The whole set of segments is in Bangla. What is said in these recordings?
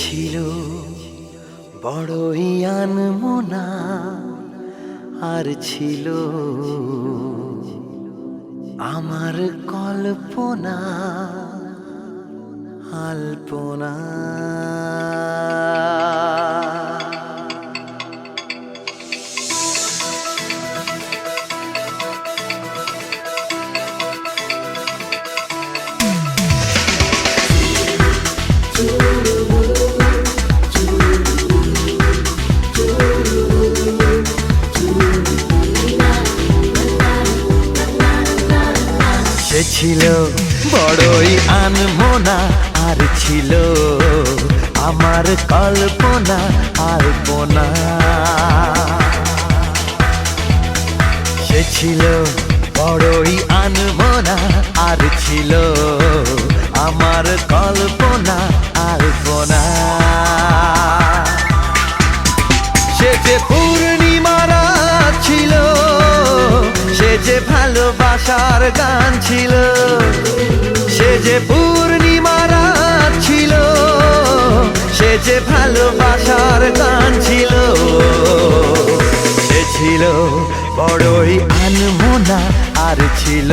ছিল বড়ই আনমোনা আর ছিল আমার কল্পনা আলপনা। ছিল, বড়ই আনমোনা আর ছিল। আমার কল্পনা আর আলপনা সে ছিল, বড়ই আনমোনা আর ছিল। আমার কল্পনা আলপনা ভালোবাসার গান ছিল। সে যে পূর্ণিমারা ছিল, সে যে ভালোবাসার গান ছিল। সে ছিল বড়ই আনমোনা আর ছিল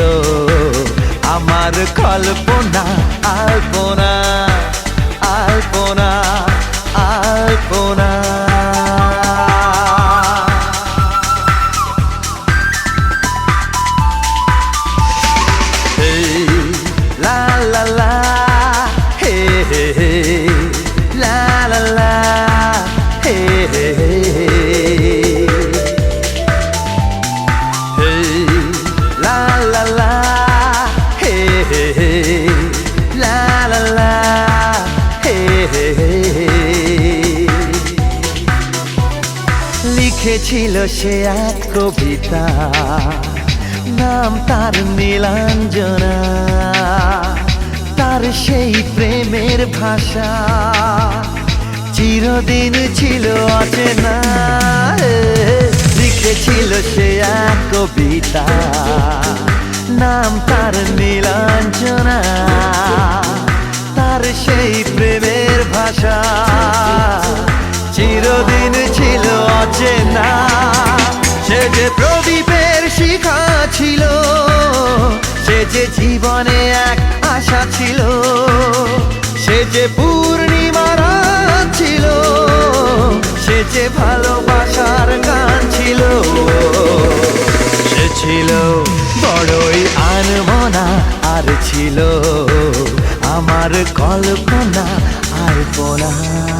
আমার কল্পনা, আলপনা আলপনা আলপনা। লিখেছিল সে এক কবিতা নাম তার নীলাঞ্জনা। তার সেই প্রেমের ভাষা। চিরদিন ছিল অচেনা লিখেছিল সে এক কবিতা। নাম তার নীলাঞ্জনা, তার সেই প্রেমের ভাষা। যে জীবনে এক আশা ছিল সে যে পূর্ণিমার ছিল সে যে ভালোবাসার গান ছিল সে ছিল বড়ই আনমনা আর ছিল আমার কল্পনা আলপনা Hey,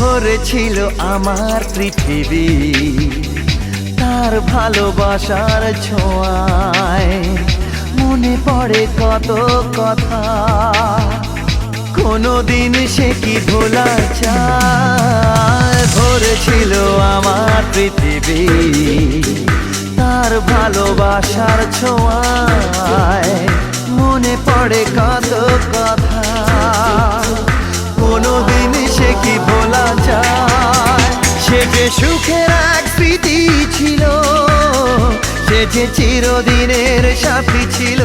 ভরেছিল আমার পৃথিবী। তার ভালোবাসার ছোঁয়ায় মনে পড়ে কত কথা। কোনোদিন সে কি ভোলা চায়? ভরেছিল আমার পৃথিবী। তার ভালোবাসার ছোঁয়ায় মনে পড়ে কত কথা। কোনোদিন কি ভোলা যায়? সে যে সুখের এক স্মৃতি ছিল, সে যে চিরদিনের সাথী ছিল,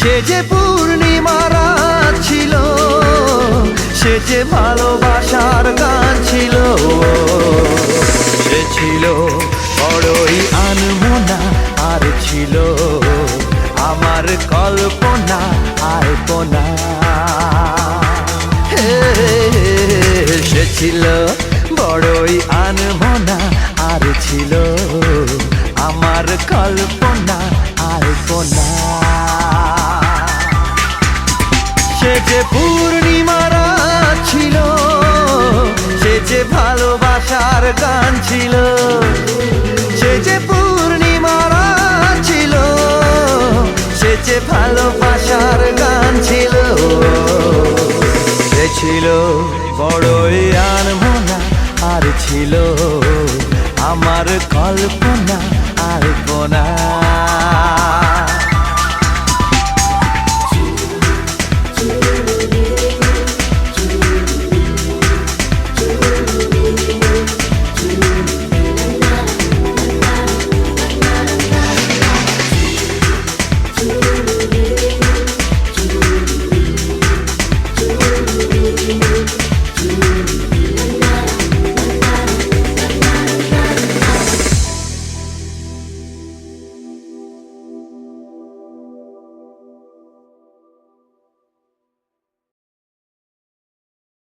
সে যে পূর্ণিমা রাত ছিল, সে যে ভালোবাসার গান ছিল। সে ছিল বড়ই আনমোনা, আর ছিল আমার কল্পনা আলপনা ছিল, বড়ই আনমনা আর ছিল। আমার কল্পনা আলপনা সে যে পূর্ণিমারা ছিল, সে যে ভালোবাসার গান ছিল, সে যে পূর্ণিমারা ছিল, সে যে ভালোবাসার গান ছিল। সে ছিল বড়ই আনমনা আর ছিল আমার কল্পনা আর কল্পনা